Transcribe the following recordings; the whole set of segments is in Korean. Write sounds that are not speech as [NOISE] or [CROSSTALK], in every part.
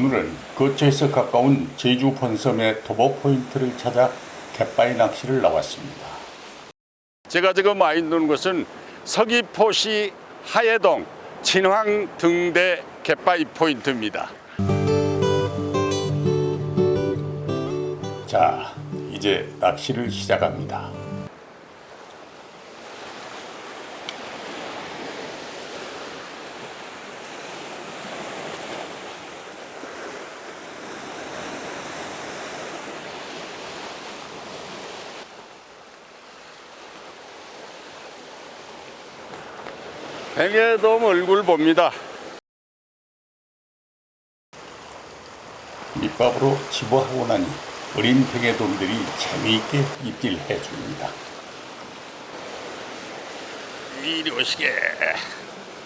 오늘은 거처에서 가까운 제주 본섬의 도보 포인트를 찾아 갯바위 낚시를 나왔습니다. 제가 지금 와 있는 곳은 서귀포시 하예동 진황 등대 갯바위 포인트입니다. 자, 이제 낚시를 시작합니다. 뱅에돔 얼굴 봅니다. 밑밥으로 집어하고 나니 어린 뱅에돔들이 재미있게 입질해 줍니다. 이리 오시게.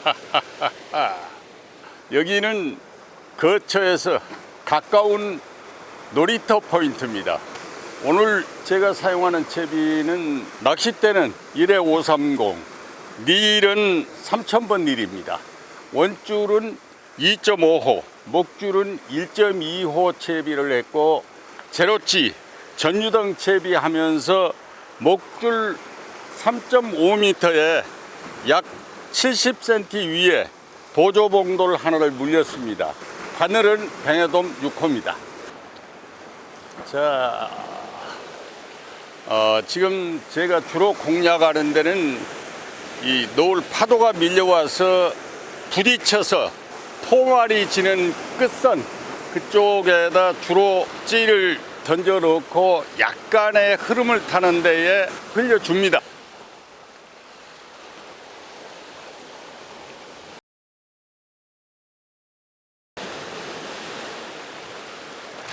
[LAUGHS] 여기는 거처에서 가까운 놀이터 포인트입니다. 오늘 제가 사용하는 채비는 낚싯대는 1회 530, 릴은 3000번 릴입니다. 원줄은 2.5호, 목줄은 1.2호 채비를 했고 제로치 전유등 채비하면서 목줄 3.5m에 약 70cm 위에 보조봉돌 하나를 물렸습니다. 바늘은 뱅에돔 6호입니다. 자, 어, 지금 제가 주로 공략하는 데는 이 노을 파도가 밀려와서 부딪혀서 포말이 지는 끝선 그쪽에다 주로 찌를 던져 놓고 약간의 흐름을 타는 데에 흘려줍니다.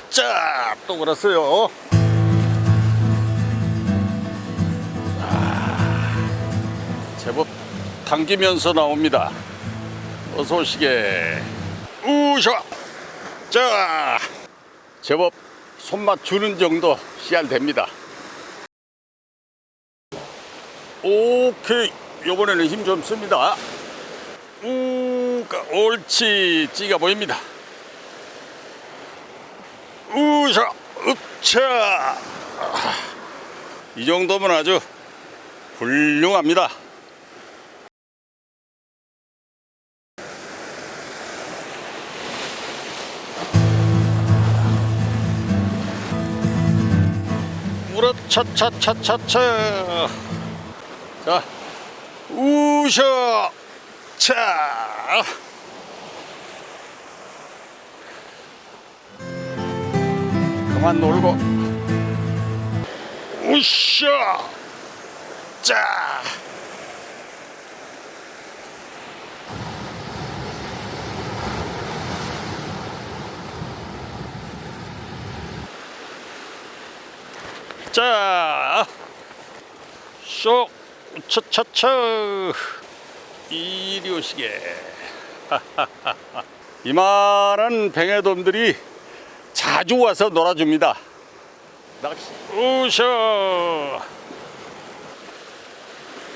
자, 또 그랬어요. 당기면서 나옵니다. 어서 오시게. 우샤! 자! 제법 손맛 주는 정도 씨알 됩니다. 오케이. 요번에는 힘 좀 씁니다. 우, 옳지. 찌가 보입니다. 우샤! 으차! 이 정도면 아주 훌륭합니다. 우라 차차차차차. 자 우셔. 차. 그만 놀고. 우셔. 자 자, 쏙, 차차차, 이리 오시게. 이만한 뱅에돔들이 자주 와서 놀아줍니다. 낚시, 우셔.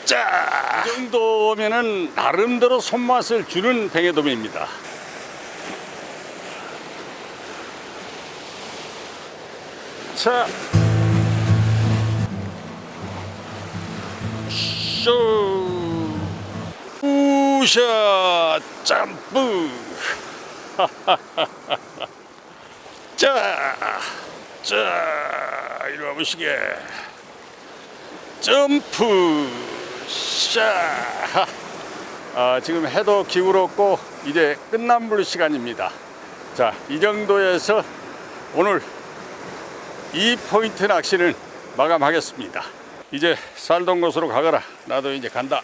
자, 이 정도면은 나름대로 손맛을 주는 뱅에돔입니다. 자, 쇼. 우샤 점프 [LAUGHS] 자, 자 이리 와보시게. 점프 샤. [LAUGHS] 아, 지금 해도 기울었고 이제 끝남불 시간입니다. 자 이 정도에서 오늘 이 포인트 낚시는 마감하겠습니다. 이제 살던 곳으로 가거라. 나도 이제 간다.